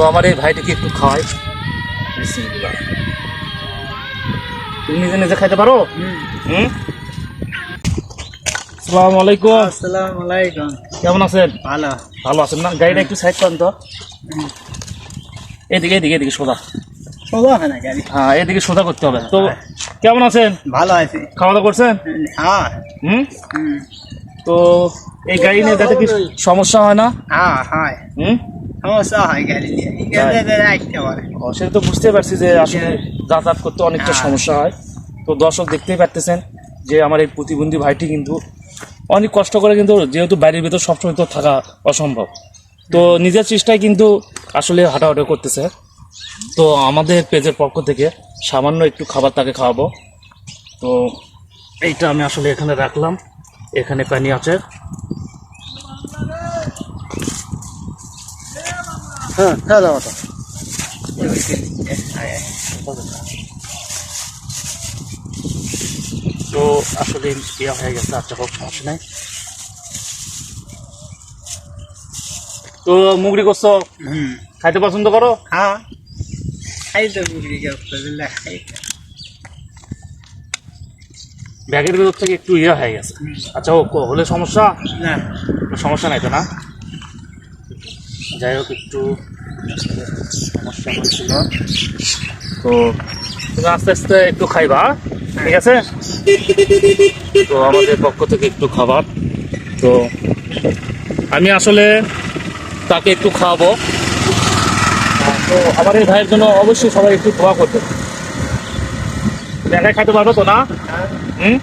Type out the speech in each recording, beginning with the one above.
তো আমার এই ভাইটিকে একটু খাওয়াই। বিসমিল্লাহ। তুমি নিজে নিজে খাইতে পারো? হুম? আসসালামু আলাইকুম। আসসালামু আলাইকুম। কেমন আছেন? ভালো। ভালো আছেন না? গাড়িটা একটু সাইড করেন তো। এদিকে এদিকে এদিকে সোজা। সোজা হয় না গাড়ি? হ্যাঁ এদিকে সোজা করতে হবে। তো কেমন আছেন? ভালো আছে। খাওয়া দাওয়া করছেন? হ্যাঁ। হুম? হুম, তো এই গাড়ি নিয়ে যাতে কি সমস্যা হয় না? হ্যাঁ হয়। হুম? সমস্যা হয় গাড়ি নিয়ে গাড়ি পারে সেটা তো বুঝতে পারছি যে আসলে যাতায়াত করতে অনেকটা হ্যাঁ। সমস্যা হয়। তো দর্শক দেখতেই পারতেছেন যে আমার এই প্রতিবন্ধী ভাইটি কিন্তু অনেক কষ্ট করে কিন্তু যেহেতু বাড়ির ভিতর সবসময় তো থাকা অসম্ভব। তো নিজের চেষ্টায় কিন্তু আসলে হাঁটাহাঁটি করতেছে। তো আমাদের পেজের পক্ষ থেকে সামান্য একটু খাবার তাকে খাওয়াবো। তো এইটা আমি আসলে এখানে রাখলাম। এখানে পানি আছে। হ্যাঁ হ্যাঁ দাও তো আসলে ইয়া হয়ে গেছে আচ্ছা হোক সমস্যা নাই। তো মুগরি করছ? খাইতে পছন্দ করো? হ্যাঁ। খাই তো তো। ব্যাগের ভেতর থেকে একটু ইয়ে হয়ে গেছে। আচ্ছা হোক হলে সমস্যা? না। সমস্যা নাই তো না? যাই হোক, একটু সমস্যা তো তুমি আস্তে আস্তে একটু খাইবা হ্যাঁ? ঠিক আছে? তো আমাদের পক্ষ থেকে একটু খাবার তো আমি আসলে তাকে একটু খাওয়াবো। তো আমার এই ভাইয়ের জন্য অবশ্যই সবাই একটু দোয়া করবে। একাই খাইতে পারব তো না? হুম?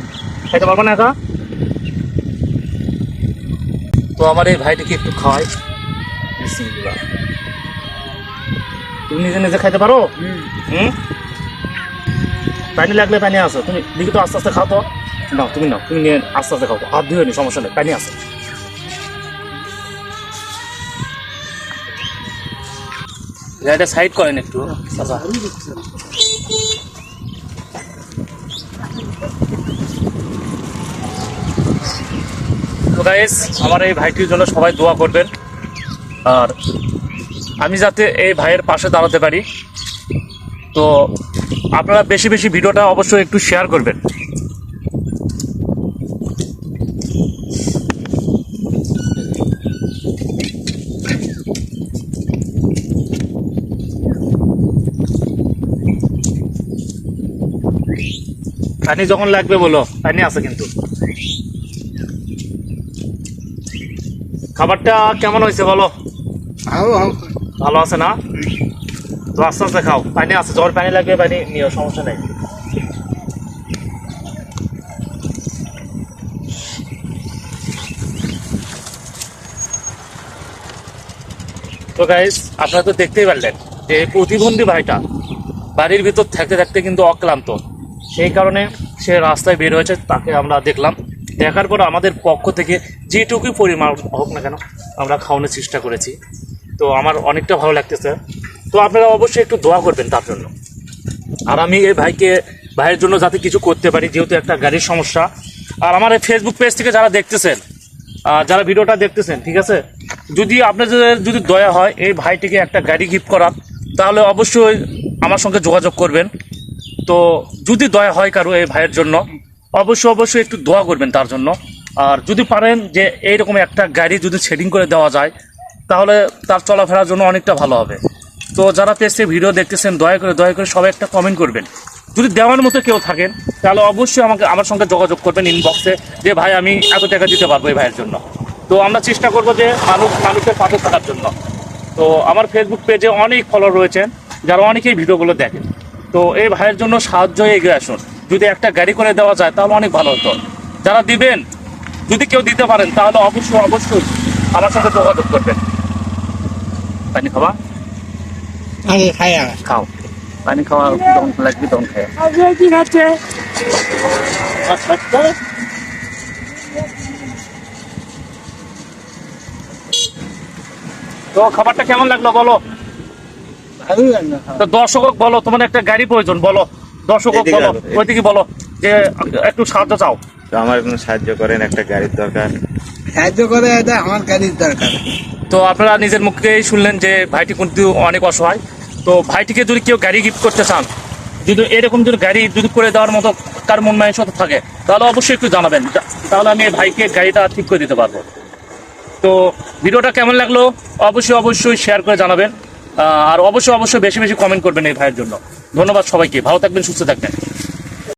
খাইতে পারব না একা? তো আমার এই ভাইটিকে একটু খাওয়াই। বিসমিল্লাহ। তুমি নিজে নিজে খাইতে পারো? হুম। পানি লাগলে পানি আসো তুমি দিকে তো আস্তে আস্তে খাও তো। নাও তুমি নাও তুমি নিয়ে আস্তে আস্তে খাও। হাত ধুয়ে নি সমস্যা নেই পানি আছে। গাড়িটা সাইড করেন একটু। চাচা। তো গাইস আমার এই ভাইটির জন্য সবাই দোয়া করবেন। আর আমি যাতে এই ভাইয়ের পাশে দাঁড়াতে পারি। তো আপনারা বেশি বেশি ভিডিওটা অবশ্যই একটু শেয়ার করবেন। পানি যখন লাগবে বলো পানি আছে কিন্তু। খাবারটা কেমন হয়েছে বলো? ভালো আছে না? তো আস্তে আস্তে খাও। পানি আছে, জ্বর পানি লাগবে, পানি নিও, সমস্যা নেই। তো গাইস আপনারা তো দেখতেই পারলেন যে প্রতিবন্ধী ভাইটা বাড়ির ভিতর থাকতে থাকতে কিন্তু অক্লান্ত। সেই কারণে সে রাস্তায় বের হয়েছে, তাকে আমরা দেখলাম। দেখার পর আমাদের পক্ষ থেকে যেটুকুই পরিমাণ হোক না কেন, আমরা খাওয়ানোর চেষ্টা করেছি। তো আমার অনেকটা ভালো লাগতেছে। তো আপনারা অবশ্যই একটু দোয়া করবেন তার জন্য। আর আমি এই ভাইকে, ভাইয়ের জন্য যাতে কিছু করতে পারি, যেহেতু একটা গাড়ির সমস্যা। আর আমার এই ফেসবুক পেজ থেকে যারা দেখতেছেন যারা ভিডিওটা দেখতেছেন, ঠিক আছে? যদি আপনাদের যদি দয়া হয়, এই ভাইটিকে একটা গাড়ি গিফট করার, তাহলে অবশ্যই আমার সঙ্গে যোগাযোগ করবেন। তো যদি দয়া হয় কারও এই ভাইয়ের জন্য, অবশ্যই অবশ্যই একটু দোয়া করবেন তার জন্য। আর যদি পারেন যে এইরকম একটা গাড়ি যদি সেটিং করে দেওয়া যায় তাহলে তার চলাফেরার জন্য অনেকটা ভালো হবে। তো যারা পেজে ভিডিও দেখতেছেন, দয়া করে দয়া করে সবাই একটা কমেন্ট করবেন। যদি দেওয়ার মতো কেউ থাকেন, তাহলে অবশ্যই আমাকে, আমার সঙ্গে যোগাযোগ করবেন ইনবক্সে যে, ভাই, আমি এত টাকা দিতে পারব এই ভাইয়ের জন্য। তো আমরা চেষ্টা করব যে, মানুষ, মানুষের পাশে থাকার জন্য। তো আমার ফেসবুক পেজে অনেক ফলোয়ার রয়েছেন, যারা অনেকেই ভিডিওগুলো দেখেন। তো এই ভাইয়ের জন্য সাহায্য এগিয়ে আসুন। যদি একটা গাড়ি করে দেওয়া যায়, তাহলে অনেক ভালো হতো। যারা দিবেন, যদি কেউ দিতে পারেন, তাহলে অবশ্যই অবশ্যই আমার সাথে যোগাযোগ করবেন। পানি খাওয়া আগে খাই আর খাও। পানি খাওয়া যখন লাগবে তখন খাও আগে ঠিক আছে তো খাবারটা কেমন লাগল বলো? ভালো লাগল তো দর্শক বলো তোমার একটা গাড়ি প্রয়োজন বলো। দর্শক বলো ওইদিকে বলো যে একটু সাহায্য চাও। তো আমার কোনো সাহায্য করেন একটা গাড়ির দরকার। সাহায্য করে, এটা আমার দরকার। তো আপনারা নিজের মুখেই শুনলেন যে ভাইটি কিন্তু অনেক অসহায়। তো ভাইটিকে যদি কেউ গাড়ি গিফট করতে চান, যদি এরকম যদি গাড়ি যদি করে দেওয়ার মতো কার মন মানসিকতা থাকে, তাহলে অবশ্যই একটু জানাবেন। তাহলে আমি ভাইকে গাড়িটা ঠিক করে দিতে পারব। তো ভিডিওটা কেমন লাগল? অবশ্যই অবশ্যই শেয়ার করে জানাবেন। আর অবশ্যই অবশ্যই বেশি বেশি কমেন্ট করবেন এই ভাইয়ের জন্য। ধন্যবাদ সবাইকে। ভালো থাকবেন, সুস্থ থাকবেন।